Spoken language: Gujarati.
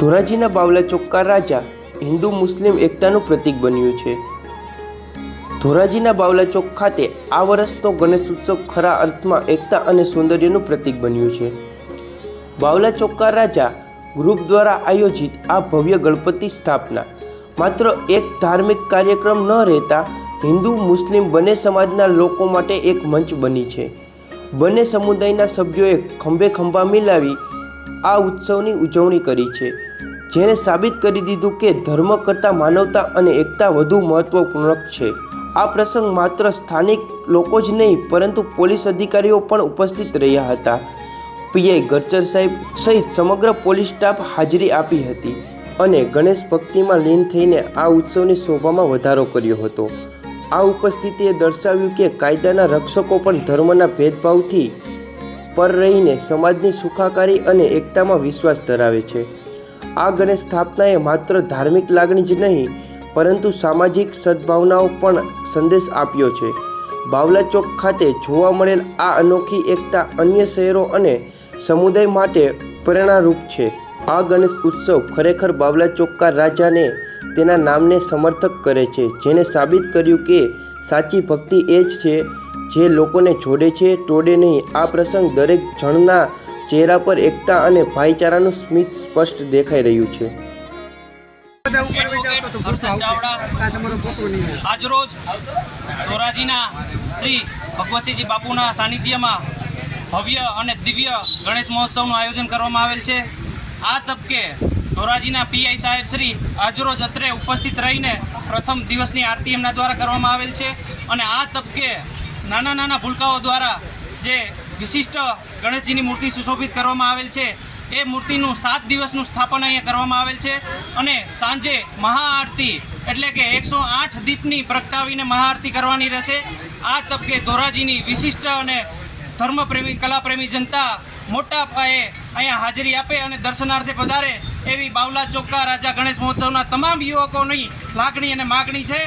ધોરાજીના બાવલા ચોક્કા રાજા હિન્દુ મુસ્લિમ એકતાનું પ્રતીક બન્યું છે. ધોરાજીના બાવલા ચોક ખાતે આ વર્ષનો ગણેશ ઉત્સવ ખરા અર્થમાં એકતા અને સૌંદર્યનું પ્રતીક બન્યું છે. બાવલા ચોક્કા રાજા ગ્રુપ દ્વારા આયોજિત આ ભવ્ય ગણપતિ સ્થાપના માત્ર એક ધાર્મિક કાર્યક્રમ ન રહેતા હિન્દુ મુસ્લિમ બંને સમાજના લોકો માટે એક મંચ બની છે. બંને સમુદાયના સભ્યોએ ખંભે ખંભા મિલાવી આ ઉત્સવની ઉજવણી કરી છે. જેણે સાબિત કરી દીધું કે ધર્મ કરતાં માનવતા અને એકતા વધુ મહત્વપૂર્ણ છે. આ પ્રસંગ માત્ર સ્થાનિક લોકો જ નહીં, પરંતુ પોલીસ અધિકારીઓ પણ ઉપસ્થિત રહ્યા હતા. પીઆઈ ગરચર સાહેબ સહિત સમગ્ર પોલીસ સ્ટાફ હાજરી આપી હતી અને ગણેશ ભક્તિમાં લીન થઈને આ ઉત્સવની શોભામાં વધારો કર્યો હતો. આ ઉપસ્થિતિએ દર્શાવ્યું કે કાયદાના રક્ષકો પણ ધર્મના ભેદભાવથી પર રહીને સમાજની સુખાકારી અને એકતામાં વિશ્વાસ ધરાવે છે. આ ગણેશ સ્થાપનાએ માત્ર ધાર્મિક લાગણી જ નહીં, પરંતુ સામાજિક સદભાવનાઓ પણ સંદેશ આપ્યો છે. બાવલા ચોક ખાતે જોવા મળેલ આ અનોખી એકતા અન્ય શહેરો અને સમુદાય માટે પ્રેરણારૂપ છે. આ ગણેશ ઉત્સવ ખરેખર બાવલા ચોક્કા રાજાને તેના નામને સમર્થક કરે છે જેને સાબિત કર્યું કે સાચી ભક્તિ એ જ છે, જે લોકોને જોડે છે, તોડે નહીં. આ પ્રસંગ દરેક જણના ચહેરા પર એકતા અને ભાઈચારાનું સ્મિત સ્પષ્ટ દેખાઈ રહ્યું છે. આજરોજ ધોરાજીના શ્રી ભગવતસિંહજી બાપુના સાનિધ્યમાં ભવ્ય અને દિવ્ય ગણેશ મહોત્સવનું આયોજન કરવામાં આવેલ છે. આ તબકે ધોરાજીના પીઆઈ સાહેબ શ્રી આજરોજ અત્રે ઉપસ્થિત રહીને પ્રથમ દિવસની આરતી એમના દ્વારા કરવામાં આવેલ છે. અને આ તબકે નાના નાના ભૂલકાઓ દ્વારા જે વિશિષ્ટ ગણેશજીની મૂર્તિ સુશોભિત કરવામાં આવેલ છે. એ મૂર્તિનું સાત દિવસનું સ્થાપન અહીંયા કરવામાં આવેલ છે અને સાંજે મહાઆરતી એટલે કે એકસો આઠ દીપની પ્રગટાવીને મહાઆરતી કરવાની રહેશે. આ તબકે ધોરાજીની વિશિષ્ટ અને ધર્મપ્રેમી, કલાપ્રેમી જનતા મોટા પાયે અહીંયા હાજરી આપે અને દર્શનાર્થે પધારે એવી બાવલા ચોક્કા રાજા ગણેશ મહોત્સવના તમામ યુવકોની લાગણી અને માગણી છે.